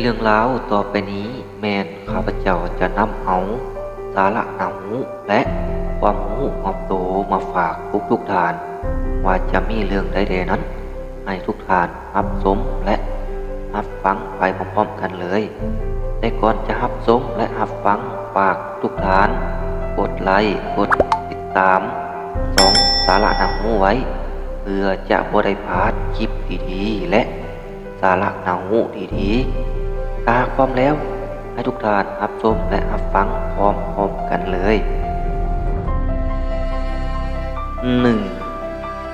เรื่องราวต่อไปนี้แมนข้าพเจ้าจะนำเอาสาระนำหูและความรู้หอบโตมาฝากทุกทุกทาน ว่าจะมีเรื่องใดๆนั้น ให้ทุกทานรับสมและรับฟังไปพร้อมๆกันเลยแต่ก่อนจะรับสมและรับฟังฝากทุกทาน กดไลค์กดติดตามสองสาระนำหูไว้ เพื่อจะบริพลาดคลิปดีๆและ สาระนำหูดีๆตาพร้อมแล้ว ให้ทุกท่านรับชมและรับฟังพร้อมๆกันเลยหนึ่ง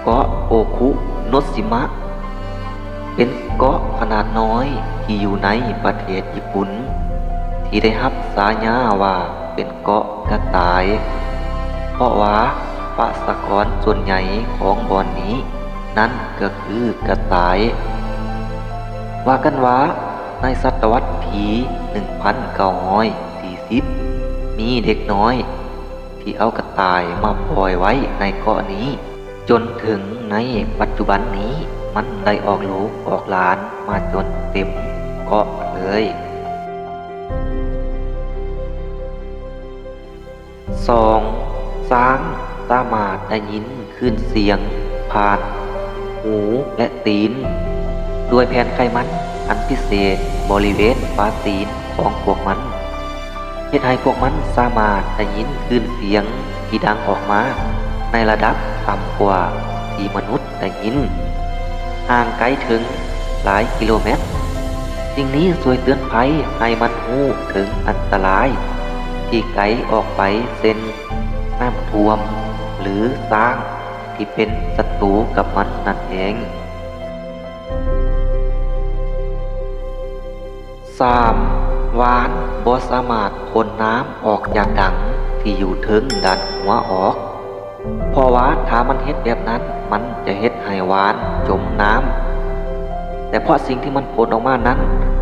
เกาะโอคุโนสิมะ เป็นเกาะขนาดน้อยที่อยู่ในประเทศญี่ปุ่น ที่ได้รับสายาว่าเป็นเกาะกระต่าย เพราะว่าประสกรส่วนใหญ่ของบอนนี้ นั่นก็คือกระต่าย ว่ากันว่าในศตวรรษที่1940 มีเด็กน้อย ที่เอากระต่ายมาปล่อยไว้ในเกาะนี้ จนถึงในปัจจุบันนี้มันได้ออกลูกออกหลานมาจนเต็มเกาะเลยสองสางสามารถได้ยินคลื่นเสียงผ่าน หูและตีน ด้วยแผ่นไขมัน อันพิเศษบริเวณฟ้าตีนของพวกมันเฮ็ดให้พวกมันสามารถได้ยินคลื่นเสียงที่ดังออกมา ในระดับต่ำกว่าที่มนุษย์ได้ยินห่างไกลถึงหลายกิโลเมตร สิ่งนี้ช่วยเตือนภัยให้มันรู้ถึงอันตราย ที่ไกลออกไปเส้นน้ำท่วม หรือสร้างที่เป็นศัตรูกับมันนั่นเอง สามวานบ่สามารถพ่นน้ำออกจากดังที่อยู่ถึงดันหัวออกพราะว่าถ้ามันเฮ็ดแบบนั้น มันจะเฮ็ดให้วานจมน้ำแต่เพราะสิ่งที่มันพ่นออกมานั้น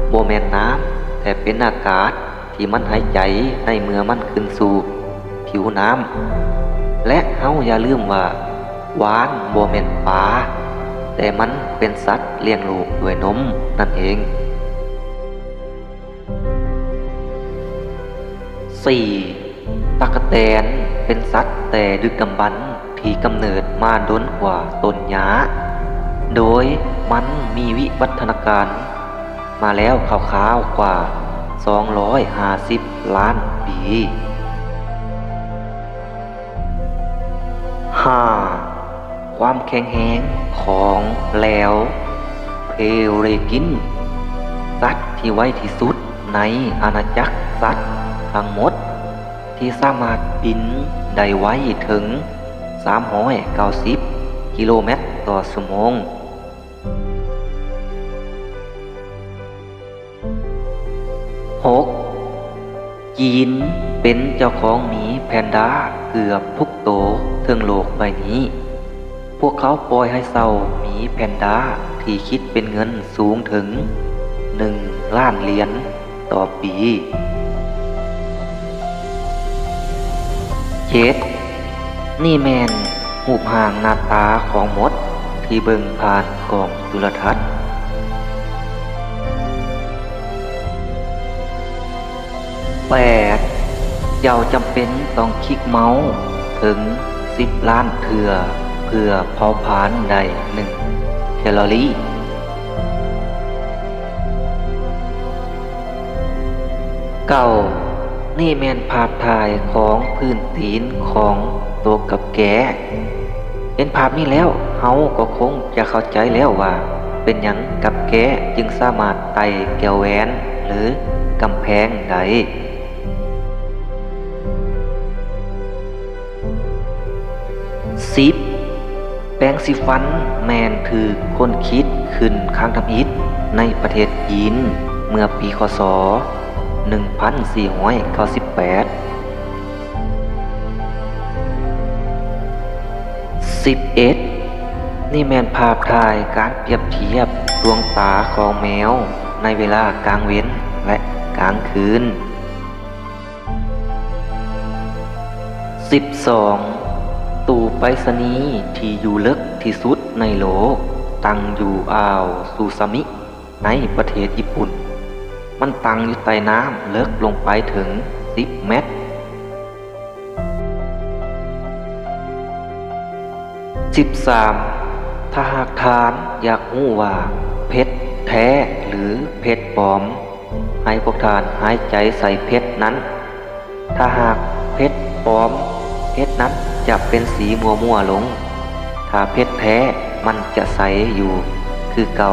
โบแมนน้ำแต่เป็นอากาศที่มันหายใจในเมื่อมันขึ้นสู่ผิวน้ำและเฮาอย่าลืมว่าวานโบแมนปลาแต่มันเป็นสัตว์เลี้ยงลูกด้วยนมนั่นเอง 4. ตักแตนเป็นสัตว์แต่ดึกดำบรรที่กำเนิดมาด้นกว่าต้นหญ้าโดยมันมีวิวัฒนาการ มาแล้วคร่าวๆกว่า 250 ล้านปี 5. ความแข็งแรงของแหลวเพเรกิน สัตว์ที่ไวที่สุดในอาณาจักรสัตว์ ทั้งหมด ที่สามารถบินได้ไวถึง 390 กิโลเมตรต่อชั่วโมง 6. จีนเป็นเจ้าของหมีแพนด้าเกือบทุกโตวเทิงโลกใบนี้ พวกเขาปล่อยให้เศร้าหมีแพนด้าที่คิดเป็นเงินสูงถึง 1 ล้านเหรียญต่อปี เจ็ดนี่แมนหูปห่างหน้าตาของมดที่เบิ่งผ่านกล่องจุลทรรศน์แปดเจ้าจำเป็นต้องคลิกเมาส์ถึง10ล้านเถื่อเพื่อเผาผลาญได้หนึ่งแคลอรี่เก้า นี่แมนภาพถ่ายของพื้นตีนของตัวกับแกเห็นภาพนี้แล้วเฮาก็คงจะเข้าใจแล้วว่า เป็นหยังกับแกจึงสามารถไต่แก้วแหวนหรือกำแพงได้สิบแปรงสีฟันแมนคือคนคิดขึ้นข้างทำอิฐในประเทศจีนเมื่อปีคศ 1498 11. นี่แมนภาพถ่ายการเปรียบเทียบดวงตาของแมว ในเวลากลางเว้นและกลางคืน 12. ตู้ไปรษณีย์ที่อยู่ลึกที่สุดในโลก ตั้งอยู่อ่าวซูซามิ ในประเทศญี่ปุ่น มันตังอยู่ใต้น้ำเลิกลงไปถึง 10 เมตร 13. ถ้าหากทานอยากรู้ว่า เพชรแท้หรือเพชรปลอม ให้พวกทานหายใจใส่เพชรนั้น ถ้าหากเพชรปลอม เพชรนั้นจะเป็นสีมัวมัวๆลง ถ้าเพชรแท้มันจะใสอยู่ คือเกา